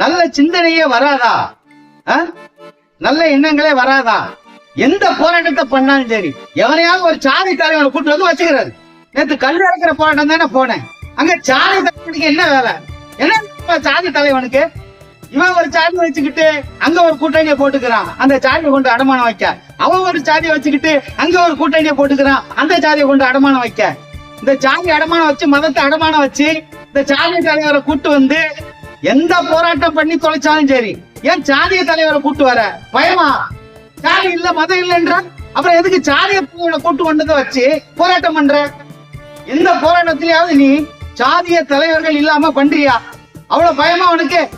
நல்ல சிந்தனையே வராதா? ஆ? நல்ல எண்ணங்களே வராதா? எந்த போராட்டத்தை பண்ணாலும் சரி எவனையாவது ஒரு சாதி தலைவனை கூட்டு வந்து வச்சுக்கிறாரு நேற்று கல் இறக்குற போராட்டம் தானே போனேன். அங்க சாதி தலைவனுக்கு என்ன வேலை? என்ன சாதி தலைவனுக்கு? இவன் ஒரு சாதி வச்சுக்கிட்டு அங்க ஒரு கூட்டணியை போட்டுக்கிறான். அந்த சாதியை கொண்டு அடமானம் வைக்க. அவன் ஒரு சாதியை வச்சுக்கிட்டு அங்க ஒரு கூட்டணியை போட்டுக்கிறான். அந்த சாதியை கொண்டு அடமானம் வைக்க. இந்த சாதி அடமானம் வச்சு மதத்தை அடமானம் வச்சு இந்த சாதி தலைவரை கூட்டு வந்து எந்த போராட்டம் பண்ணி தொலைச்சாலும் சரி ஏன் சாதிய தலைவரை கூட்டு வர? பயமா? சாதி இல்ல மதம் இல்லைன்ற அப்புறம் எதுக்கு சாதிய கூட்டு கொண்டதை வச்சு போராட்டம் பண்ற? எந்த போராட்டத்திலேயாவது நீ சாதிய தலைவர்கள் இல்லாம பண்றியா? அவ்வளவு பயமா உனக்கு?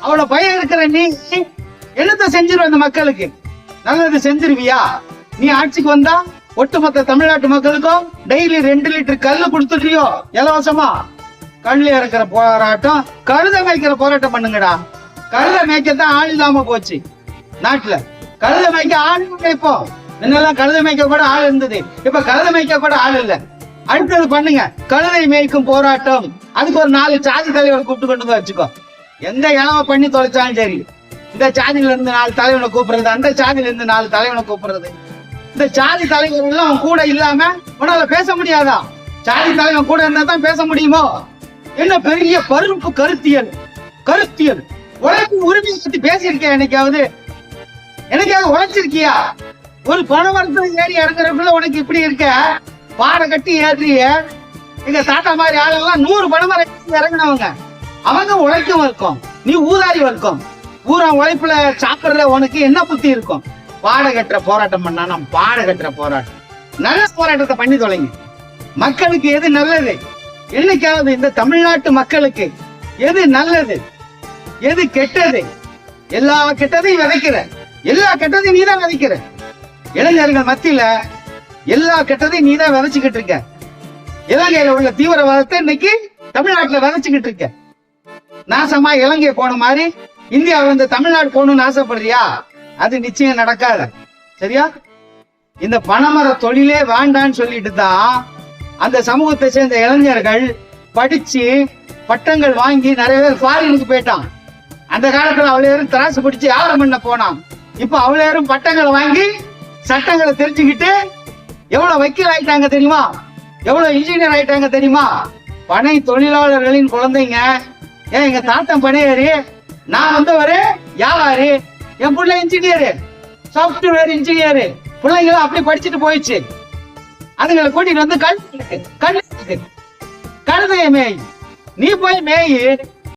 அவ்வளவு பயம் இருக்கிற நீ என்னத்தை செஞ்சிருவ இந்த மக்களுக்கு? நல்லது செஞ்சிருவியா? நீ ஆட்சிக்கு வந்தா ஒட்டுமொத்த தமிழ்நாட்டு மக்களுக்கும் டெய்லி ரெண்டு லிட்டர் கல்லு கொடுத்துட்டியோ இலவசமா? கல் இறக்குற போராட்டம் கழுத மேய்க்கிற போராட்டம் பண்ணுங்கடா. கழுத மேய்க்கத்தான் ஆள் இல்லாம போச்சு. நாட்டுல. கழுத மேய்க்க ஆள் மேய்ப்போம் முன்னெல்லாம் கழுத மேய்க்க கூட ஆள் இருந்தது. இப்ப கழுத மேய்க்க கூட ஆள் இல்ல. அடுத்தது பண்ணுங்க. கழுதை மேய்க்கும் போராட்டம். அதுக்கு ஒரு நாலு சாதி தலைவர் கூப்பிட்டு கொண்டு வந்து வச்சுக்கோ. எந்த இளவ பண்ணி தொலைச்சாலும் சரி. இந்த சாதியில இருந்து நாலு தலைவனை கூப்பிடுறது அந்த சாதியில இருந்து நாலு தலைவனை கூப்பிடுறது. இந்த சாதி தலைவர் எல்லாம் கூட இல்லாம உன்னால பேச முடியாதா? சாதி தலைவன் கூட இருந்தா தான் பேச முடியுமோ? என்ன பெரிய பருப்பு கருத்தியல் கருத்தியல் உழைப்பு உரிமையை பத்தி பேசியிருக்கேன் என்னைக்காவது? எனக்காவது உழைச்சிருக்கியா? ஒரு பணவரத்துல ஏறி இறங்குறதுக்குள்ள உனக்கு இப்படி இருக்க? பாடம் கட்டி ஏற்றிய. எங்க தாத்தா மாதிரி ஆளெல்லாம் நூறு பணமரம் இறங்கினவங்க இறங்குனவங்க. அவங்க உழைக்கும் வர்க்கம். நீ ஊதாரி வர்க்கம். ஊரா உழைப்புல சாப்பிடுற உனக்கு என்ன புத்தி இருக்கும்? பாட கட்டுற போராட்டம் பண்ணா நம்ம பாட கட்டுற போராட்டம். நல்ல போராட்டத்தை பண்ணி தொலைங்க. மக்களுக்கு எது நல்லது? என்னைக்காவது இந்த தமிழ்நாட்டு மக்களுக்கு எது நல்லது எது கெட்டது? எல்லா கெட்டதையும் விதைக்கிற எல்லா கெட்டதையும் நீதான் விதைக்கிற. இளைஞர்கள் மத்தியில எல்லா கெட்டதையும் நீதான் விதைச்சுக்கிட்டு இருக்க. இலங்கையில உள்ள தீவிரவாதத்தை இன்னைக்கு தமிழ்நாட்டுல விதைச்சுக்கிட்டு இருக்க. நாசமா இலங்கை போன மாதிரி இந்தியாவில இருந்து தமிழ்நாடு போகணும்னு ஆசைப்படுறியா? அது நிச்சயம் நடக்காத. சரியா? இந்த பணமர தொழிலே வேண்டான்னு சொல்லிட்டு தான் அந்த சமூகத்தை சேர்ந்த இளைஞர்கள் படிச்சு பட்டங்கள் வாங்கி நிறைய பேர் ஃபாரினுக்கு போயிட்டான். அந்த காலத்துல அவ்வளோ திராசு பிடிச்சு வியாபாரம் பண்ண போனான். இப்ப அவ்வளோ பட்டங்களை வாங்கி சட்டங்களை தெரிஞ்சுக்கிட்டு எவ்வளவு வக்கீல் ஆயிட்டாங்க தெரியுமா? எவ்வளவு இன்ஜினியர் ஆயிட்டாங்க தெரியுமா? பனை தொழிலாளர்களின் குழந்தைங்க. ஏன் எங்க தாத்தன் பனையாரு நான் வந்தவரு வியாபாரி என் பிள்ளை இன்ஜினியரு சாஃப்ட்வேர் இன்ஜினியரு பிள்ளைங்களும் அப்படி படிச்சுட்டு போயிடுச்சு. அதுங்களை கூட்டிட்டு வந்து கல் கல் கழுதைய மேய். நீ போய் மேய்.